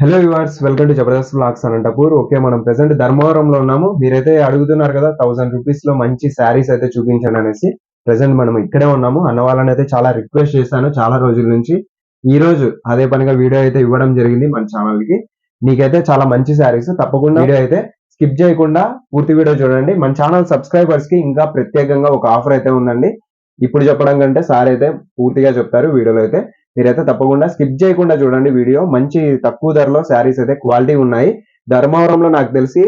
Hello yours welcome to Jabardast blogs Anantapur okay మనం present ధర్మవరంలో ఉన్నాము. మీరైతే అడుగుతున్నారు కదా థౌసండ్ రూపీస్లో మంచి శారీస్ అయితే చూపించండి అనేసి. ప్రెసెంట్ మనం ఇక్కడే ఉన్నాము. అన్న వాళ్ళని అయితే చాలా రిక్వెస్ట్ చేశాను చాలా రోజుల నుంచి. ఈ రోజు అదే పనిగా వీడియో అయితే ఇవ్వడం జరిగింది మన ఛానల్కి. మీకైతే చాలా మంచి శారీస్ తప్పకుండా వీడియో అయితే స్కిప్ చేయకుండా పూర్తి వీడియో చూడండి. మన ఛానల్ సబ్స్క్రైబర్స్కి ఇంకా ప్రత్యేకంగా ఒక ఆఫర్ అయితే ఉందండి. ఇప్పుడు చెప్పడం కంటే సార్ అయితే పూర్తిగా చెప్తారు వీడియోలో అయితే. మీరైతే తప్పకుండా స్కిప్ చేయకుండా చూడండి వీడియో. మంచి తక్కువ ధరలో శారీస్ అయితే క్వాలిటీ ఉన్నాయి. ధర్మవరంలో నాకు తెలిసి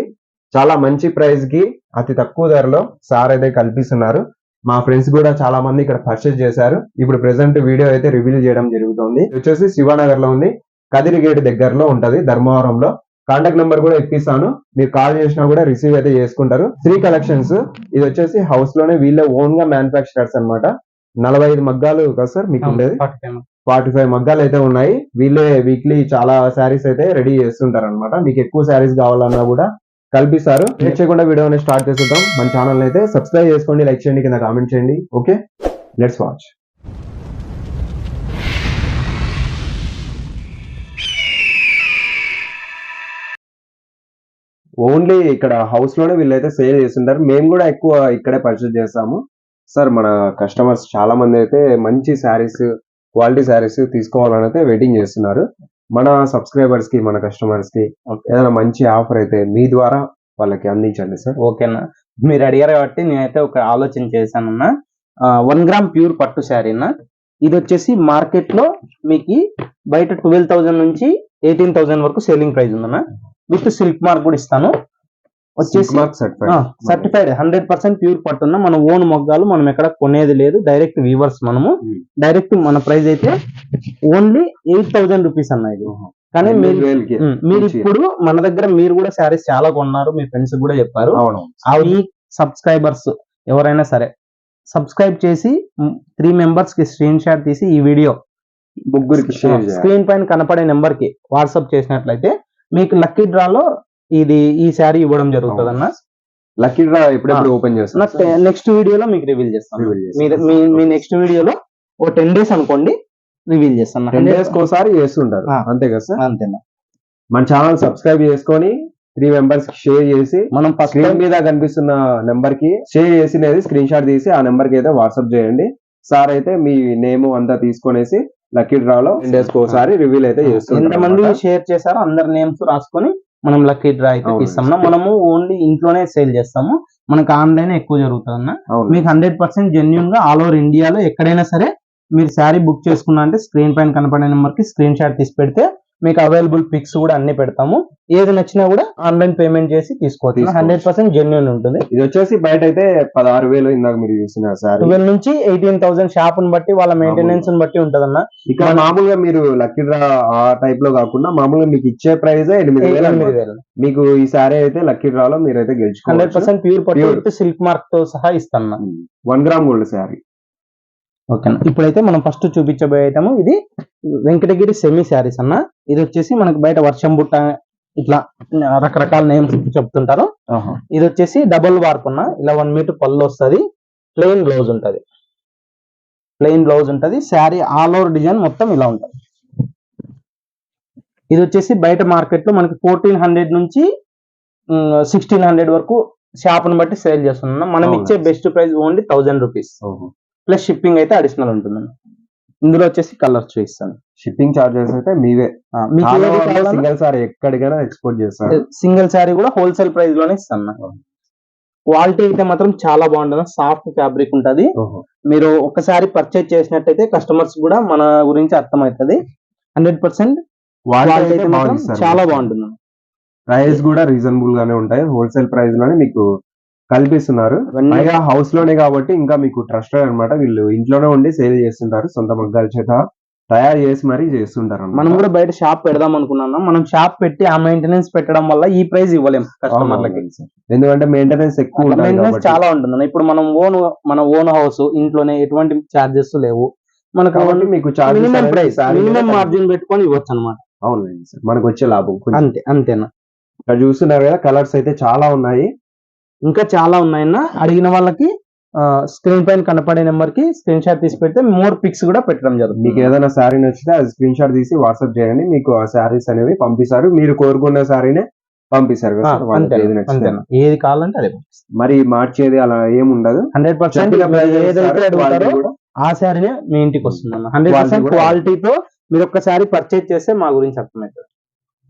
చాలా మంచి ప్రైస్కి అతి తక్కువ ధరలో సార్ అయితే కల్పిస్తున్నారు. మా ఫ్రెండ్స్ కూడా చాలా మంది ఇక్కడ పర్చేస్ చేశారు. ఇప్పుడు ప్రెసెంట్ వీడియో అయితే రివీల్ చేయడం జరుగుతుంది. వచ్చేసి శివానగర్లో ఉంది. కదిరి గేట్ దగ్గరలో ఉంటది ధర్మవరంలో. కాంటాక్ట్ నెంబర్ కూడా ఇప్పిస్తాను. మీరు కాల్ చేసినా కూడా రిసీవ్ అయితే చేసుకుంటారు. శ్రీ కలెక్షన్స్ ఇది వచ్చేసి హౌస్లోనే వీళ్ళే ఓన్గా మ్యానుఫాక్చరర్స్ అన్నమాట. నలభై ఐదు మగ్గాలు కదా సార్ మీకు ఉండేది? ఫార్టీ ఫైవ్ మగ్గాలు అయితే ఉన్నాయి. వీళ్ళే వీక్లీ చాలా శారీస్ అయితే రెడీ చేస్తుంటారు అనమాట మీకు ఎక్కువ శారీస్ కావాలన్నా కూడా కల్పిస్తారు. లేట్ చేయకుండా వీడియోని స్టార్ట్ చేస్తుంటాం మన ఛానల్ అయితే సబ్స్క్రైబ్ చేసుకోండి లైక్ చేయండి కింద కామెంట్ చేయండి. ఓకే లెట్స్ వాచ్ ఓన్లీ ఇక్కడ హౌస్లోనే వీళ్ళైతే సేల్ చేస్తుంటారు. మేము కూడా ఎక్కువ ఇక్కడే పర్చేస్ చేస్తాము. సార్ మన కస్టమర్స్ చాలా మంది అయితే మంచి శారీస్ క్వాలిటీ శారీస్ తీసుకోవాలని అయితే వెయిటింగ్ చేస్తున్నారు. మన సబ్స్క్రైబర్స్కి మన కస్టమర్స్కి ఏదైనా మంచి ఆఫర్ అయితే మీ ద్వారా వాళ్ళకి అందించండి సార్. ఓకేనా మీరు అడిగారు కాబట్టి నేనైతే ఒక ఆలోచన చేశానన్నా. వన్ గ్రామ్ ప్యూర్ పట్టు శారీనా ఇది వచ్చేసి మార్కెట్లో మీకు బయట ట్వెల్వ్ థౌసండ్ నుంచి ఎయిటీన్ థౌసండ్ వరకు సేలింగ్ ప్రైస్ ఉందన్న. విత్ సిల్క్ మార్క్ కూడా ఇస్తాను. వచ్చేసి సర్టిఫైడ్ హండ్రెడ్ పర్సెంట్ ప్యూర్ పట్టున్న మన ఓన్ మొగ్గాలు మనం ఎక్కడ కొనేది లేదు. డైరెక్ట్ వీవర్స్ మనము. Hmm. డైరెక్ట్ మన ప్రైస్ అయితే ఓన్లీ ఎయిట్ థౌసండ్ రూపీస్ అన్న ఇది. కానీ మీరు మీరు ఇప్పుడు మన దగ్గర మీరు కూడా శారీస్ చాలా కొన్నారు మీ ఫ్రెండ్స్ కూడా చెప్పారు. అవి సబ్స్క్రైబర్స్ ఎవరైనా సరే సబ్స్క్రైబ్ చేసి త్రీ మెంబర్స్కి స్క్రీన్ షాట్ తీసి ఈ వీడియో ముగ్గురికి స్క్రీన్ పైన కనపడే నెంబర్కి వాట్సాప్ చేసినట్లయితే మీకు లక్కీ డ్రాలో ఇది ఈ శారీ ఇవ్వడం జరుగుతుంది అన్న లక్కీ డ్రా ఎప్పుడెప్పుడు ఓపెన్ చేస్తారు నెక్స్ట్ వీడియోలో మీకు రివీల్ చేస్తాను. మీ- నెక్స్ట్ వీడియోలో ఓ టెన్ డేస్ అనుకోండి రివీల్ చేస్తాను టెన్ డేస్ ఒకసారి చేస్తుంటారు. అంతే కదా సార్? అంతేనా? మన ఛానల్ సబ్స్క్రైబ్ చేసుకొని త్రీ మెంబర్స్కి షేర్ చేసి మనం స్క్రీన్ మీద కనిపిస్తున్న నెంబర్కి షేర్ చేసినది స్క్రీన్ షాట్ తీసి ఆ నెంబర్కి అయితే వాట్సాప్ చేయండి. సార్ అయితే మీ నేమ్ అంతా తీసుకొనేసి లక్కీ డ్రా లో టెన్ డేస్ ఒకసారి రివీల్ అయితే ఎంతమంది చేస్తుంటారు షేర్ చేశారో అందరి నేమ్స్ రాసుకొని మనం లక్కీ డ్రా అయితే. ఇస్తాం. మనము ఓన్లీ ఇంట్లోనే సేల్ చేస్తాము. మనకి ఆన్లైన్ ఎక్కువ జరుగుతుంది అన్న మీకు హండ్రెడ్ పర్సెంట్ జెన్యున్గా ఆల్ ఓవర్ ఇండియాలో ఎక్కడైనా సరే మీరు శారీ బుక్ చేసుకున్నా అంటే స్క్రీన్ పైన కనపడే నెంబర్కి స్క్రీన్ షాట్ తీసి పెడితే మీకు అవైలబుల్ పిక్స్ కూడా అన్ని పెడతాము. ఏది నచ్చినా కూడా ఆన్లైన్ పేమెంట్ చేసి తీసుకోవచ్చు. హండ్రెడ్ పర్సెంట్ జెన్యున్ ఉంటుంది. ఇది వచ్చేసి బయట అయితే పదహారు వేలు ఇందాక మీరు చూసిన సారీ ట్వెల్వ్ నుంచి ఎయిటీన్ థౌసండ్ షాప్ని బట్టి వాళ్ళ మెయింటెనెన్స్ని బట్టి ఉంటదన్న. ఇక్కడ మామూలుగా మీరు లక్కీ డ్రా ఆ టైప్లో కాకుండా మామూలుగా మీకు ఇచ్చే ప్రైస్ ఎనిమిది వేలు ఎనిమిది అన్నమాట. వేలు. మీకు ఈ సారీ అయితే లక్కీ డ్రా లో మీరైతే హండ్రెడ్ పర్సెంట్ ప్యూర్ పట్టు సిల్క్ మార్క్తో సహా ఇస్తాను వన్ గ్రామ్ గోల్డ్ శారీ ఓకేనా? ఇప్పుడైతే మనం ఫస్ట్ చూపించబోయే ఐటమ్ ఇది వెంకటగిరి సెమీ శారీస్ అన్న. ఇది వచ్చేసి మనకు బయట వర్షం బుట్ట ఇట్లా రకరకాల నేమ్స్ చెప్తుంటారు. ఇది వచ్చేసి డబుల్ వార్ప్ ఉన్న ఇలా వన్ మీటర్ పళ్ళు వస్తుంది. ప్లెయిన్ బ్లౌజ్ ఉంటది. ప్లెయిన్ బ్లౌజ్ ఉంటది. శారీ ఆల్ ఓవర్ డిజైన్ మొత్తం ఇలా ఉంటది. ఇది వచ్చేసి బయట మార్కెట్లో మనకి ఫోర్టీన్ హండ్రెడ్ నుంచి సిక్స్టీన్ హండ్రెడ్ వరకు షాప్ని బట్టి సేల్ చేస్తున్నాం. మనం. ఇచ్చే best price only thousand rupees plus shipping అయితే అడిషనల్ ఉంటుంది ఇందులో వచ్చేసి కలర్స్ చూపిస్తాను. షిప్పింగ్ చార్జెస్ అయితే మీవే. సింగిల్ సారీ ఎక్కడికైనా ఎక్స్పోర్ట్ చేస్తారు. సింగిల్ శారీ కూడా హోల్సేల్ ప్రైస్లోనే ఇస్తాను. క్వాలిటీ అయితే మాత్రం చాలా బాగుంటుంది. సాఫ్ట్ ఫ్యాబ్రిక్ ఉంటది. మీరు ఒకసారి పర్చేజ్ చేసినట్టయితే కస్టమర్స్ కూడా మన గురించి అర్థమవుతుంది. హండ్రెడ్ పర్సెంట్ క్వాలిటీ అయితే చాలా బాగుంటుంది. ప్రైస్ కూడా రీజనబుల్ గానే ఉంటాయి. హోల్సేల్ ప్రైస్లోనే మీకు కల్పిస్తున్నారు. పైగా హౌస్లోనే కాబట్టి ఇంకా మీకు ట్రస్టెడ్ అన్నమాట. వీళ్ళు ఇంట్లోనే ఉండి సేల్ చేస్తుంటారు. సొంత మగ్గాల చేత తయారు చేసి మరీ చేస్తుంటారు. మనం కూడా బయట షాప్ పెడదాం అనుకున్నాం మనం షాప్ పెట్టి ఆ మెయింటెనెన్స్ పెట్టడం వల్ల ఈ ప్రైస్ ఇవ్వలేం కస్టమర్లకి. ఎందుకంటే మెయింటెనెన్స్ ఎక్కువ ఉంటుంది మెయింటెనెన్స్. చాలా ఉంటుంది ఇప్పుడు మనం ఓన్ మన ఓన్ హౌస్ ఇంట్లోనే ఎటువంటి చార్జెస్ లేవు. మనకు కాబట్టి మీకు మినిమం ప్రైస్ మినిమం. మార్జిన్ పెట్టుకొని ఇవ్వచ్చు అనమాట అవునండి సార్. మనకు వచ్చే లాభం. అంతే అంతేనా? ఇక్కడ చూస్తున్నారు కదా కలర్స్ అయితే చాలా ఉన్నాయి. ఇంకా చాలా ఉన్నాయన్న. అడిగిన వాళ్ళకి స్క్రీన్ పైన కనపడే నెంబర్కి స్క్రీన్ షాట్ తీసి పెడితే మోర్ పిక్స్ కూడా పెట్టడం జరుగుతుంది. మీకు ఏదైనా శారీ నచ్చితే అది స్క్రీన్ షాట్ తీసి వాట్సాప్ చేయండి. మీకు ఆ శారీస్ అనేవి పంపిస్తారు. మీరు కోరుకున్న శారీనే పంపిస్తారు ఏది కావాలంటే అదే మరి మార్చేది అలా ఏమి ఉండదు హండ్రెడ్ పర్సెంట్ ఆ శారీనే మీ ఇంటికి వస్తుంది హండ్రెడ్ పర్సెంట్ క్వాలిటీతో మీరు ఒక్కసారి పర్చేజ్ చేస్తే మా గురించి అర్థమవుతుంది.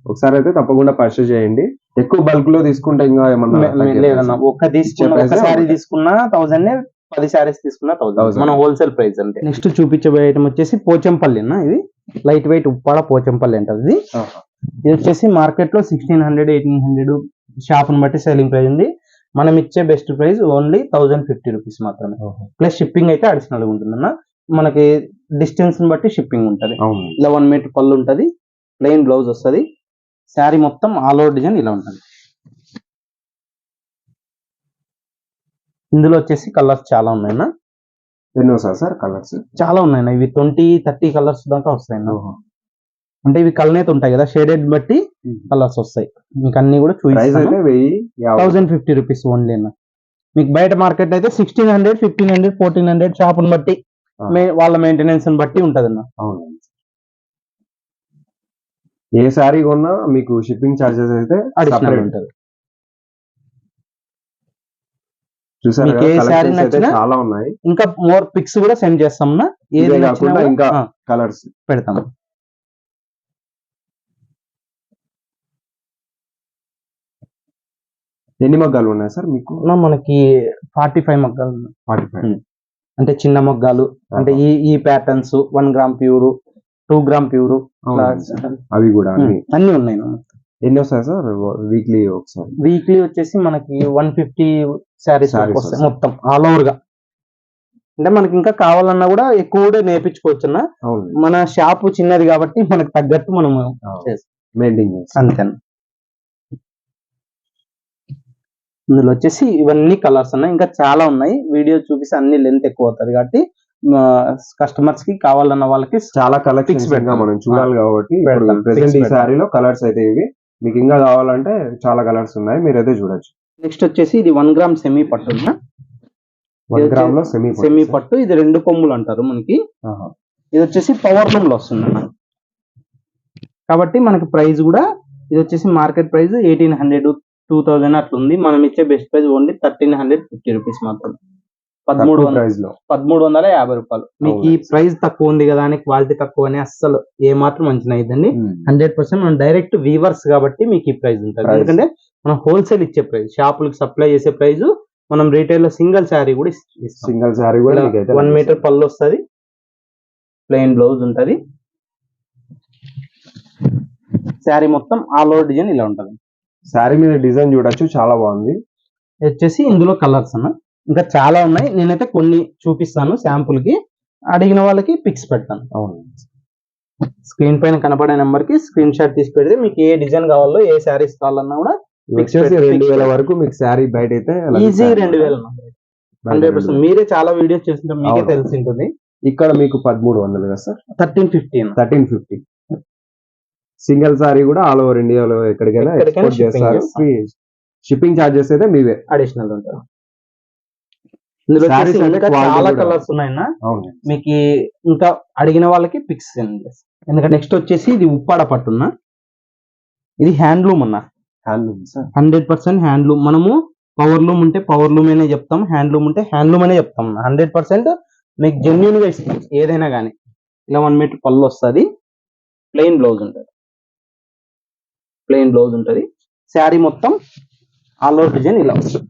ఒకసారి అయితే తప్పకుండా పర్చేస్ చేయండి. ఎక్కువ బల్క్లో తీసుకుంటే ఇంకా ఏమన్నా లేదన్న. ఒక్క తీసుకున్న. తీసుకున్నా థౌసండ్ పది శారీస్ తీసుకున్నా థౌసండ్. మన హోల్సేల్ ప్రైస్ అంటే నెక్స్ట్ చూపించబోయే ఐటమ్ వచ్చేసి పోచంపల్లి అన్న ఇది. లైట్ వెయిట్ ఉప్పాడ పోచంపల్లి అంటది ఇది. ఇది వచ్చేసి మార్కెట్లో సిక్స్టీన్ హండ్రెడ్ ఎయిటీన్ హండ్రెడ్ షాప్ని బట్టి సెల్లింగ్ ప్రైస్ ఉంది. మనం ఇచ్చే best price only thousand fifty rupees మాత్రమే. ప్లస్ షిప్పింగ్ అయితే అడిషనల్గా ఉంటుందన్న. మనకి డిస్టెన్స్ని బట్టి షిప్పింగ్ ఉంటది. ఇలా వన్ మీటర్ పళ్ళు ఉంటది. ప్లెయిన్ బ్లౌజ్ వస్తది. శారీ మొత్తం ఆల్ ఓవర్ డిజైన్ ఇలా ఉంటది. ఇందులో వచ్చేసి కలర్స్ చాలా ఉన్నాయన్న ఎన్ని వస్తాయి సార్ కలర్స్? చాలా ఉన్నాయన్న ఇవి ట్వంటీ థర్టీ కలర్స్ దాకా వస్తాయన్న అంటే ఇవి కలనేత ఉంటాయి కదా షేడెడ్ బట్టి కలర్స్ వస్తాయి. మీకు అన్ని కూడా చూపిస్తాను. థౌసండ్ ఫిఫ్టీ రూపీస్ ఓన్లీ అన్న. మీకు బయట మార్కెట్ అయితే sixteen hundred fifteen hundred fourteen hundred షాప్ని బట్టి వాళ్ళ మెయింటెనెన్స్ బట్టి ఉంటదన్న. అవును ఏ శారీ కొన్నా మీకు షిప్పింగ్ చార్జెస్ అయితే అడిషనల్. ఉంటది. చూసారు ఏ శారీ నచ్చినా చాలా ఉన్నాయి. ఇంకా మోర్ పిక్స్ కూడా సెండ్ చేస్తాం ఏది కాకుండా కూడా, ఇంకా కలర్స్ పెడతాం. ఎన్ని మగ్గాలు ఉన్నాయి సార్ మీకు? మనకి ఫార్టీ ఫైవ్ మగ్గాలు ఉన్నాయి. Forty five. అంటే చిన్న మగ్గాలు అంటే ఈ ఈ patterns one gram pure two gram pure అవి కూడా అన్ని ఉన్నాయి ఎన్ని వస్తాయి సార్? వీక్లీ ఒకసారి. వీక్లీ వచ్చేసి మనకి వన్ ఫిఫ్టీ శారీస్ వస్తాయి. మొత్తం ఆల్ ఓవర్గా అంటే మనకి ఇంకా కావాలన్నా కూడా ఎక్కువ కూడా నేర్పించుకోవచ్చు మన షాప్ చిన్నది కాబట్టి మనకు తగ్గట్టు మనం మెయింటైన్ చేస్తాం. అంతే ఇందులో వచ్చేసి ఇవన్నీ కలర్స్ ఉన్నాయి ఇంకా చాలా ఉన్నాయి. వీడియో చూపిస్తే అన్ని లెంత్ ఎక్కువ అవుతుంది కాబట్టి కస్టమర్స్కి కావాలన్న వాళ్ళకి చాలా కలెక్షన్స్. మనం చూడాలి కాబట్టి. ప్రెసెంట్ ఈ. శారీలో కలర్స్ అయితే ఇవి. మీకు ఇంకా కావాలంటే చాలా కలర్స్ ఉన్నాయి. మీరైతే చూడొచ్చు. నెక్స్ట్ వచ్చేసి ఇది వన్ గ్రామ్ సెమీ పట్టు వన్ గ్రామ్లో సెమీ సెమీ పట్టు. ఇది రెండు కొమ్ములు అంటారు మనకి. ఇది వచ్చేసి పవర్ లూమ్లో వస్తుంది. కాబట్టి మనకి ప్రైస్ కూడా ఇది వచ్చేసి market price eighteen hundred two thousand అట్లా ఉంది మనం ఇచ్చే best price only thirteen hundred fifty rupees మాత్రం పదమూడు వందల. ప్రైస్లో పదమూడు వందల యాభై రూపాయలు. మీకు ఈ. ప్రైస్ తక్కువ ఉంది కదా అని క్వాలిటీ తక్కువ అని అస్సలు ఏ మాత్రం మంచిగా అయిద్దండి హండ్రెడ్ పర్సెంట్ మనం డైరెక్ట్ వీవర్స్ కాబట్టి మీకు ఈ ప్రైస్ ఉంటుంది. ఎందుకంటే మనం హోల్సేల్ ఇచ్చే ప్రైస్ షాపులకు సప్లై చేసే ప్రైస్ మనం రీటైల్లో సింగిల్ శారీ కూడా సింగిల్ శారీ కూడా వన్ మీటర్ పళ్ళు వస్తుంది. ప్లెయిన్ బ్లౌజ్ ఉంటది. శారీ మొత్తం ఆల్ ఓవర్ డిజైన్ ఇలా ఉంటది. శారీ మీద డిజైన్ చూడొచ్చు చాలా బాగుంది. వచ్చేసి ఇందులో కలర్స్ అన్న. ఇంకా చాలా ఉన్నాయి. నేనైతే కొన్ని చూపిస్తాను శాంపుల్కి. అడిగిన వాళ్ళకి పిక్స్ పెడతాను. అవును. స్క్రీన్ పైన కనపడే నెంబర్కి స్క్రీన్ షాట్ తీసి పెడితే మీకు ఏ డిజైన్ కావాలో ఏ శారీస్ కావాలన్నా కూడా వచ్చేసి రెండు వేల వరకు మీకు శారీ బయట అయితే ఈజీ రెండు వేలు. హండ్రెడ్ రెండు పర్సెంట్. మీరే చాలా వీడియోస్ చేస్తుంటే మీకే. తెలిసి ఉంటుంది ఇక్కడ మీకు పదమూడు వందలు కదా sir? Thirteen fifteen thirteen fifty. Single sari కూడా ఆల్ ఓవర్ ఇండియాలో ఎక్కడికైనా ఎక్స్పోర్ట్ చేస్తారు. చేస్తాం. షిప్పింగ్ చార్జెస్ అయితే మీవే. అడిషనల్ ఉంటుంది ఇందులో ఇంకా చాలా. కలర్స్ ఉన్నాయన్న. అవును మీకు ఇంకా అడిగిన వాళ్ళకి పిక్స్ ఎందుకంటే నెక్స్ట్ వచ్చేసి ఇది ఉప్పాడ పట్టున్న. ఇది హ్యాండ్లూమ్ అన్న. హ్యాండ్లూమ్ హండ్రెడ్ పర్సెంట్ హ్యాండ్లూమ్ మనము పవర్ లూమ్ ఉంటే పవర్ లూమ్ అనే చెప్తాం హ్యాండ్లూమ్ ఉంటే హ్యాండ్లూమ్ అనే చెప్తాం హండ్రెడ్ పర్సెంట్ మీకు జెన్యున్గా ఇస్తాం ఏదైనా కానీ ఇలా వన్ మీటర్ పళ్ళు వస్తుంది. ప్లెయిన్ బ్లౌజ్ ఉంటుంది. ప్లెయిన్ బ్లౌజ్ ఉంటుంది. శారీ మొత్తం ఆల్ ఓవర్ డిజైన్ ఇలా వస్తుంది.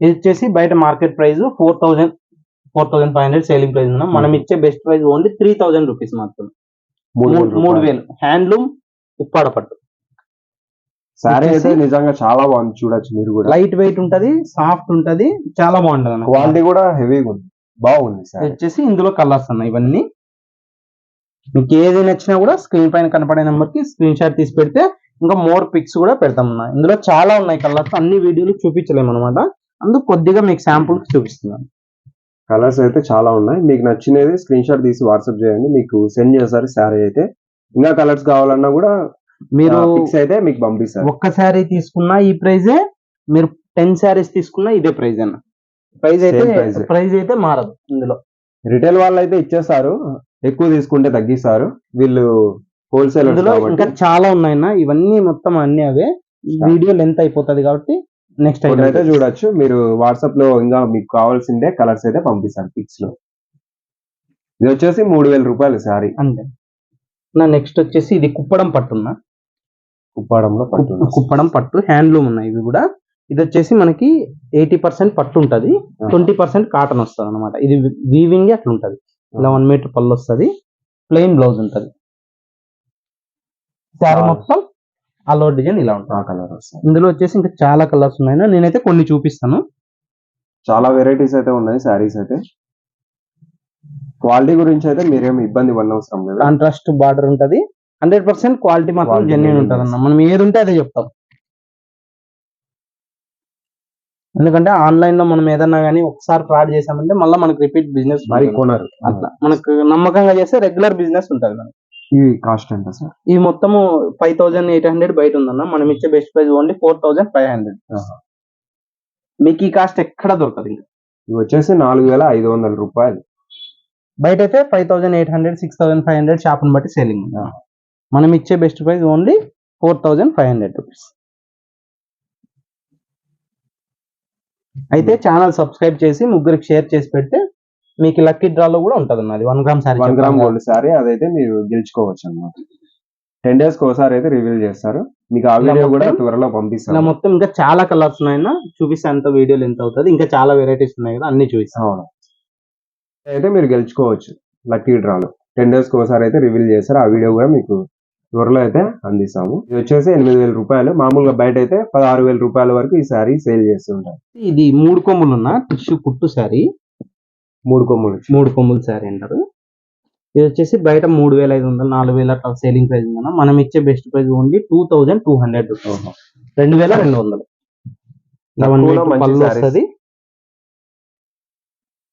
ఇది వచ్చేసి బయట market price four thousand four thousand five hundred selling price ఉన్నాం మనం ఇచ్చే best price only three thousand rupees మాత్రం మూడు వేలు హ్యాండ్లూమ్ ఉప్పాడ పట్టు. శారీ అయితే నిజంగా చాలా బాగుంది చూడొచ్చు మీరు కూడా. లైట్ వెయిట్ ఉంటది సాఫ్ట్ ఉంటది చాలా బాగుంటది అన్న క్వాలిటీ కూడా హెవీగా ఉంది. బాగుంది శారీ వచ్చేసి ఇందులో కలర్స్ ఉన్నాయి ఇవన్నీ. మీకు ఏది నచ్చినా కూడా స్క్రీన్ పైన కనపడే నెంబర్కి స్క్రీన్ షాట్ తీసి పెడితే ఇంకా మోర్ పిక్స్ కూడా పెడతాం ఇందులో చాలా ఉన్నాయి కలర్స్ అన్ని వీడియోలు చూపించలేము అనమాట అందుకు కొద్దిగా మీకు శాంపుల్ చూపిస్తున్నాను. కలర్స్ అయితే చాలా ఉన్నాయి. మీకు నచ్చినది స్క్రీన్ షాట్ తీసి వాట్సాప్ చేయండి. మీకు సెండ్ చేస్తారు శారీ అయితే. ఇంకా కలర్స్ కావాలన్నా కూడా మీరు అయితే మీకు పంపిస్తారు. ఒక్క శారీ తీసుకున్నా ఈ ప్రైజే మీరు టెన్ శారీస్ తీసుకున్నా ఇదే ప్రైజ్ అన్న. ప్రైస్ అయితే. ప్రైస్ అయితే మారదు ఇందులో. రిటైల్ వాళ్ళు అయితే ఇచ్చేస్తారు. ఎక్కువ తీసుకుంటే తగ్గిస్తారు. వీళ్ళు హోల్సేల్ ఇంకా చాలా ఉన్నాయన్న. ఇవన్నీ మొత్తం అన్ని అవే. వీడియో లెంత్ అయిపోతది కాబట్టి నెక్స్ట్ అయితే అయితే చూడొచ్చు. మీరు వాట్సాప్లో ఇంకా మీకు కావాల్సిందే కలర్స్ అయితే పంపిస్తారు పిక్స్లో ఇది వచ్చేసి మూడు వేల రూపాయలు సారీ. అంతే. నా నెక్స్ట్ వచ్చేసి ఇది కుప్పడం పట్టున్నా కుప్పాడంలో పట్టు కుప్పడం పట్టు హ్యాండ్లూమ్ ఉన్నాయి ఇవి కూడా. ఇది వచ్చేసి మనకి ఎయిటీ పర్సెంట్ పట్టు ఉంటది. ట్వంటీ పర్సెంట్ కాటన్ వస్తుంది అనమాట ఇది వీవింగ్ అట్లా ఉంటది. ఇలా వన్ మీటర్ పళ్ళు వస్తుంది. ప్లెయిన్ బ్లౌజ్ ఉంటది. శారీ. మొత్తం అలో డిజైన్ ఇలా ఉంటుంది. ఆ కలర్ వస్తుంది. ఇందులో వచ్చేసి ఇంకా చాలా కలర్స్ ఉన్నాయి నేనైతే కొన్ని చూపిస్తాను. చాలా వెరైటీస్ అయితే ఉన్నాయి శారీస్ అయితే. క్వాలిటీ గురించి అయితే మీరేం ఇబ్బంది పడనవసరం లేదు. కాంట్రాస్ట్ బార్డర్ ఉంటది. హండ్రెడ్ పర్సెంట్ క్వాలిటీ మాత్రం జెన్యున్ ఉంటది. అన్న మనం ఏది ఉంటే అదే చెప్తాం. ఎందుకంటే ఆన్లైన్లో మనం ఏదన్నా కానీ ఒకసారి ఫ్రాడ్ చేసామంటే మళ్ళీ మనకి రిపీట్ బిజినెస్ మరి కొనరు. అట్లా. మనకు నమ్మకంగా చేస్తే రెగ్యులర్ బిజినెస్ ఉంటది మనకి. ఈ కాస్ట్ ఎంత సార్? ఈ మొత్తము ఫైవ్ థౌసండ్ ఎయిట్ హండ్రెడ్ బయట ఉందన్న. మనం ఇచ్చే best price only four thousand five hundred. మీకు ఈ కాస్ట్ ఎక్కడ దొరకదు ఇవి వచ్చేసి నాలుగు వేల ఐదు వందల రూపాయలు. బయట అయితే five thousand eight hundred six thousand five hundred షాప్ని బట్టి సేలింగ్ మనం ఇచ్చే best price only four thousand five hundred rupees అయితే ఛానల్ సబ్స్క్రైబ్ చేసి ముగ్గురికి షేర్ చేసి పెడితే మీకు లక్కీ డ్రాలో కూడా ఉంటుంది అన్నది one gram sari one gram gold sari అదైతే మీరు గెలుచుకోవచ్చు అన్నమాట టెన్ డేస్ ఒకసారి అయితే రివీల్ చేస్తారు. మీకు ఆ వీడియో కూడా త్వరలో పంపిస్తాను. మొత్తం ఇంకా చాలా కలర్స్ ఉన్నాయన్న చూపిస్తే అంత వీడియోలు ఎంత అవుతుంది. ఇంకా చాలా వెరైటీస్ ఉన్నాయి కదా అన్ని చూపిస్తాం అవును. అయితే మీరు గెలుచుకోవచ్చు లక్కీ డ్రాలో టెన్ డేస్ ఒకసారి అయితే రివీల్ చేస్తారు. ఆ వీడియో కూడా మీకు త్వరలో అయితే అందిస్తాము. ఇది వచ్చేసి ఎనిమిది వేల రూపాయలు. మామూలుగా బయట అయితే పదహారు వేల రూపాయల వరకు ఈ శారీ సేల్ చేస్తుంటారు ఇది మూడు కొమ్ములు ఉన్న టిష్యూ కుట్టు శారీ మూడు కొమ్ములు. మూడు కొమ్ములు శారీ అంటారు. ఇది వచ్చేసి బయట మూడు వేల ఐదు వందలు నాలుగు వేల అట్లా సేలింగ్ ప్రైస్ ఉందన్న. మనం ఇచ్చే best price only two thousand two hundred రెండు వేల రెండు వందలు. పళ్ళు. వస్తుంది.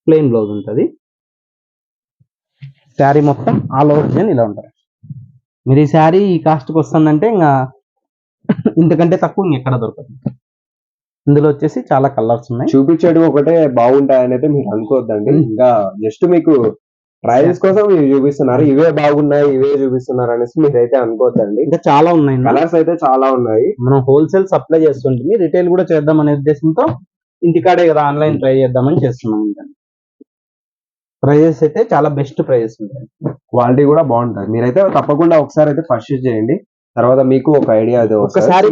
ప్లెయిన్ బ్లౌజ్ ఉంటుంది. శారీ మొత్తం ఆల్ ఓవర్ డిజైన్ ఇలా ఉంటుంది. మీరు ఈ శారీ ఈ కాస్ట్కి వస్తుందంటే ఇంకా ఇంతకంటే తక్కువ ఇంకెక్కడ దొరకదు. ఇందులో వచ్చేసి చాలా కలర్స్ ఉన్నాయి. చూపించేది ఒకటే బాగుంటాయని అయితే మీరు అనుకోవద్దండి ఇంకా జస్ట్ మీకు ట్రయల్స్ కోసం ఇవి చూపిస్తున్నారు. ఇవే బాగున్నాయి ఇవే చూపిస్తున్నారు అనేసి మీరైతే అనుకోవద్దండి ఇంకా చాలా ఉన్నాయి. కలర్స్ అయితే చాలా ఉన్నాయి. మనం హోల్సేల్ సప్లై చేస్తుంటుంది. రిటైల్ కూడా చేద్దాం అనే ఉద్దేశంతో ఇంటికాడే కదా ఆన్లైన్ ట్రై చేద్దామని చేస్తున్నాం ప్రైజెస్ అయితే చాలా బెస్ట్ ప్రైజెస్ ఉంటాయి. క్వాలిటీ కూడా బాగుంటది. మీరైతే తప్పకుండా ఒకసారి అయితే పర్చేస్ చేయండి. తర్వాత మీకు ఒక ఐడియా. ఒక్కసారి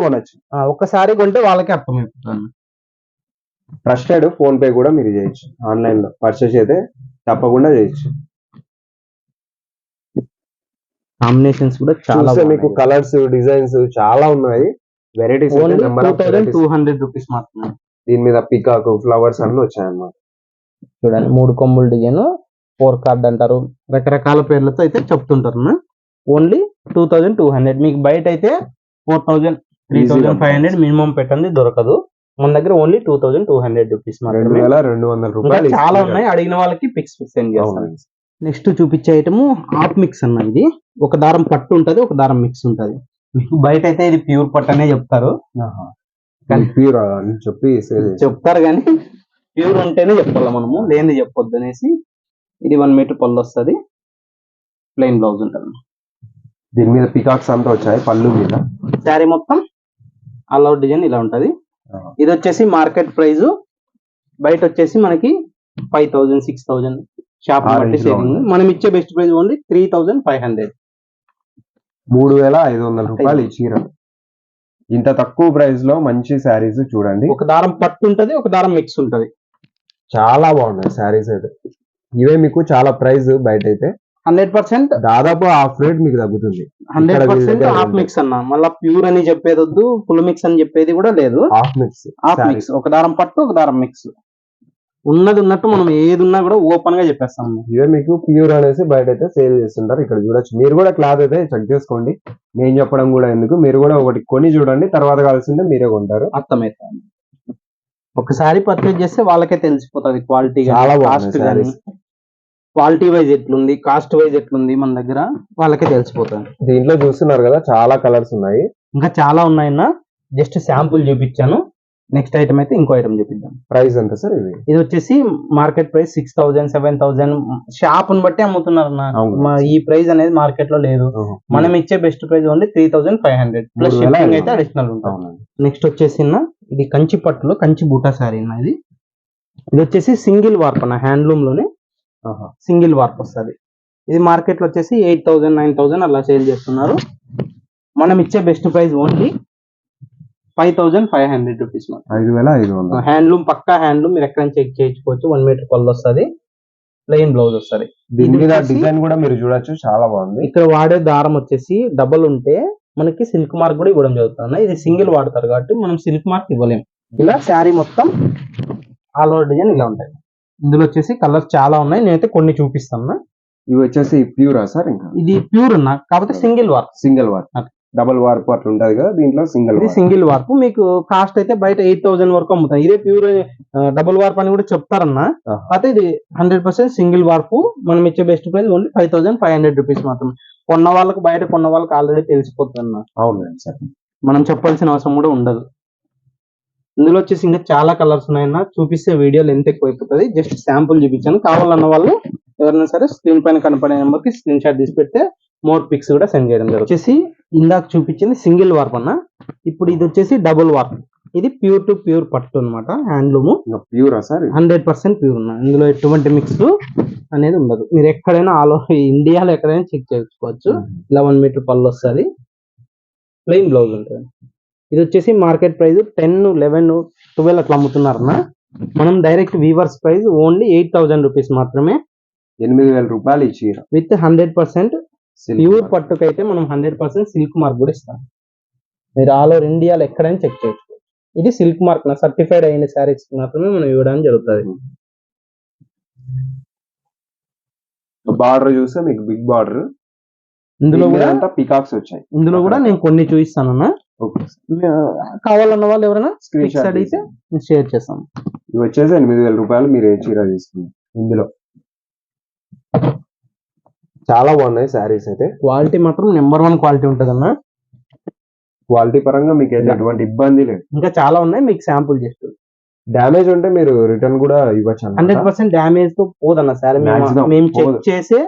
కొనొచ్చు. ఆ, ఒక్కసారి కొంటే వాళ్ళకి అర్థమైపోతుంది ట్రస్టెడ్ ఫోన్ పే కూడా మీరు చేయొచ్చు. ఆన్లైన్లో పర్చేస్ అయితే తప్పకుండా చేయొచ్చు. కాంబినేషన్స్ కూడా చాలా మీకు కలర్స్ డిజైన్స్ చాలా ఉన్నాయి. వెరైటీస్ టూ హండ్రెడ్ రూపీస్ మాత్రమే. దీని మీద పికాక్ ఫ్లవర్స్ అన్ని వచ్చాయన్నమాట. చూడండి మూడు కొమ్ముల డిజైన్ ఫోర్ కార్డ్ అంటారు. రకరకాల పేర్లతో అయితే చెప్తుంటారు only two thousand two hundred. మీకు బయట అయితే four thousand three thousand five hundred minimum పెట్టండి దొరకదు. మన దగ్గర only two thousand two hundred rupees రెండు వందల రూపాయలు చాలా. ఉన్నాయి. అడిగిన వాళ్ళకి పిక్స్ సెండ్ చేస్తాను. నెక్స్ట్ చూపించే ఐటమ్ హాఫ్ మిక్స్ అన్న ఇది. ఒక దారం పట్టు ఉంటది ఒక దారం మిక్స్ ఉంటది. మీకు బయట అయితే ఇది ప్యూర్ పట్టు అనే చెప్తారు. ఇది ప్యూర్ అని చెప్పి. చెప్తారు కానీ ప్యూర్ ఉంటేనే చెప్పాలి మనము. లేనిది చెప్పొద్దు అనేసి. ఇది వన్ మీటర్ పళ్ళు వస్తుంది. ప్లెయిన్ బ్లౌజ్ ఉంటుంది. దీని మీద పికాక్స్ అంతా వచ్చాయి పళ్ళు మీద. శారీ మొత్తం ఆల్ అవుట్ డిజైన్ ఇలా ఉంటది. ఇది వచ్చేసి మార్కెట్ ప్రైస్ బయట వచ్చేసి మనకి five thousand six thousand shop బట్టి. మనం ఇచ్చే best price only three thousand five hundred మూడు వేల ఐదు వందల రూపాయలు ఈ చీర. ఇంత తక్కువ ప్రైస్లో మంచి శారీస్ చూడండి. ఒక దారం పట్టు ఉంటది ఒక దారం మిక్స్ ఉంటది. చాలా బాగున్నాయి శారీస్ అయితే. ఇవే మీకు చాలా ప్రైస్ బయట అయితే హండ్రెడ్ పర్సెంట్? దాదాపు హాఫ్ రేట్ మీకు తగ్గుతుంది. Hundred percent half. మిక్స్ అన్న. మళ్ళీ ప్యూర్ అని చెప్పేది వద్దు ఫుల్ మిక్స్ అని చెప్పేది కూడా లేదు. హాఫ్ మిక్స్ హాఫ్ మిక్స్ ఒక దారం పట్టు ఒక దారం మిక్స్. ఉన్నది ఉన్నట్టు మనం ఏది ఉన్నా కూడా ఓపెన్గా చెప్పేస్తాం. ఇవే మీకు ప్యూర్ అనేసి బయట అయితే సేల్ చేస్తుంటారు. ఇక్కడ చూడొచ్చు. మీరు కూడా క్లాత్ అయితే చెక్ చేసుకోండి. నేను చెప్పడం కూడా ఎందుకు? మీరు కూడా ఒకటి కొని చూడండి. తర్వాత కావాల్సిందే మీరే కొంటారు. అర్థమవుతుంది ఒకసారి పర్చేజ్ చేస్తే వాళ్ళకే తెలిసిపోతుంది క్వాలిటీ చాలా కాస్ట్ కానీ. క్వాలిటీ వైజ్ ఎట్లుంది కాస్ట్ వైజ్ ఎట్లుంది మన దగ్గర వాళ్ళకే తెలిసిపోతుంది. దీంట్లో చూస్తున్నారు కదా చాలా కలర్స్ ఉన్నాయి. ఇంకా చాలా ఉన్నాయన్న జస్ట్ శాంపుల్ చూపించాను. నెక్స్ట్ ఐటమ్ అయితే ఇంకో ఐటమ్ చూపిద్దాం. ప్రైస్ ఎంత సార్ ఇది? ఇది వచ్చేసి market price six thousand seven thousand shop బట్టి అమ్ముతున్నారు అన్న. ఈ ప్రైస్ అనేది మార్కెట్లో లేదు మనం ఇచ్చే best price only three thousand five hundred. Plus shipping అయితే అడిషనల్ అవునండి. నెక్స్ట్ వచ్చేసి ఇది కంచి పట్టులో కంచి బూటా శారీ అన్న ఇది. ఇది వచ్చేసి సింగిల్ వార్ప్ అన్న హ్యాండ్లూమ్లోనే. సింగిల్ వార్ప్ వస్తుంది. ఇది మార్కెట్లో వచ్చేసి ఎయిట్ థౌసండ్ నైన్ థౌసండ్ అలా సేల్ చేస్తున్నారు. మనం ఇచ్చే best price only five thousand five hundred rupees ఐదు వేల ఐదు వందలు. హ్యాండ్లూమ్ పక్కా హ్యాండ్లూమ్ మీరు ఎక్కడైనా చెక్ చేయించుకోవచ్చు. వన్ మీటర్ పళ్ళు వస్తుంది. ప్లెయిన్ బ్లౌజ్ వస్తుంది. దీని మీద డిజైన్ కూడా మీరు చూడొచ్చు. చాలా బాగుంది. ఇక్కడ వాడే దారం వచ్చేసి డబల్ ఉంటే మనకి సిల్క్ మార్క్ కూడా ఇవ్వడం జరుగుతుంది. ఇది సింగిల్ వాడతారు కాబట్టి మనం సిల్క్ మార్క్ ఇవ్వలేం. ఇలా శారీ మొత్తం ఆల్ ఓవర్ డిజైన్ ఇలా ఉంటాయి. ఇందులో వచ్చేసి కలర్స్ చాలా ఉన్నాయి. నేనైతే కొన్ని చూపిస్తాను. ఇవి వచ్చేసి ప్యూరా సార్ ఇంకా? ఇది ప్యూర్ ఉన్నా కాకపోతే single warp single warp Okay. Double warp అట్లా ఉంటది కదా దీంట్లో సింగిల్ ఇది సింగిల్ వార్ప్ మీకు కాస్ట్ అయితే బయట ఎయిట్ థౌసండ్ వరకు అమ్ముతాయి ఇదే ప్యూర్ డబుల్ వార్ప్ అని కూడా చెప్తారన్నా. అయితే ఇది హండ్రెడ్ పర్సెంట్ సింగిల్ వార్ప్ మనం ఇచ్చే best price only five thousand five hundred rupees మాత్రం కొన్న వాళ్ళకి బయట కొన్న వాళ్ళకి ఆల్రెడీ తెలిసిపోతుంది అన్న అవునండి సార్. మనం చెప్పాల్సిన అవసరం కూడా ఉండదు. ఇందులో వచ్చేసి ఇంకా చాలా కలర్స్ ఉన్నాయన్న. చూపిస్తే వీడియో లెంత్ ఎక్కువ అయిపోతుంది. జస్ట్ శాంపుల్ చూపించాను. కావాలన్న వాళ్ళు ఎవరైనా సరే స్క్రీన్ పైన కనపడే నెంబర్కి స్క్రీన్ షాట్ తీసి పెడితే మోర్ పిక్స్ కూడా సెండ్ చేయడం జరుగుతుంది. వచ్చేసి ఇందాక చూపించింది సింగిల్ వార్ప్ అన్న. ఇప్పుడు ఇది వచ్చేసి డబుల్ వార్ప్ ఇది ప్యూర్ టు ప్యూర్ పట్టు అనమాట హ్యాండ్లూమ్ ప్యూరా సార్? హండ్రెడ్ పర్సెంట్ ప్యూర్ ఉన్న ఇందులో ఎటువంటి మిక్స్ అనేది ఉండదు. మీరు ఎక్కడైనా ఆల్ ఓవర్ ఇండియాలో ఎక్కడైనా చెక్ చేసుకోవచ్చు ఇలా వన్ మీటర్ పళ్ళు వస్తుంది. ప్లెయిన్ బ్లౌజ్ ఉంటుంది. ఇది వచ్చేసి market price ten eleven twelve అట్లా అమ్ముతున్నారన్న మనం direct weavers price only eight thousand rupees మాత్రమే. ఎనిమిది వేల రూపాయలు ఈ చీర. With hundred percent pure mark. పట్టుకైతే మనం హండ్రెడ్ పర్సెంట్ సిల్క్ మార్క్ కూడా ఇస్తాం. మీరు ఆల్ ఓవర్ ఇండియాలో ఎక్కడైనా చెక్ చేయొచ్చు ఇది సిల్క్ మార్క్ నా సర్టిఫైడ్ అయిన శారీస్ మాత్రమే మనం ఇవ్వడానికి జరుగుతుంది. బార్డర్ చూస్తే మీకు బిగ్ బార్డర్. ఇందులో కూడా పికాక్స్ వచ్చాయి. ఇందులో కూడా నేను కొన్ని చూపిస్తానన్నా కావాలన్న వాళ్ళు ఎవరైనా స్క్రీన్ షాట్ అడిగితే నేను షేర్ చేస్తాను ఇవి వచ్చేసి ఎనిమిది వేల రూపాయలు మీరు ఏ చీర తీసుకున్నారు? ఇందులో. చాలా బాగున్నాయి శారీస్ అయితే. క్వాలిటీ మాత్రం నెంబర్ వన్ క్వాలిటీ ఉంటుంది అన్న క్వాలిటీ పరంగా మీకు అయితే ఎటువంటి ఇబ్బంది లేదు. ఇంకా చాలా ఉన్నాయి మీకు శాంపుల్ చేస్తుంది డ్యామేజ్ ఉంటే మీరు రిటర్న్ కూడా ఇవ్వచ్చు హండ్రెడ్. పర్సెంట్ డ్యామేజ్తో పోదన్న. సార్ Maximum మేము చెక్. చేసే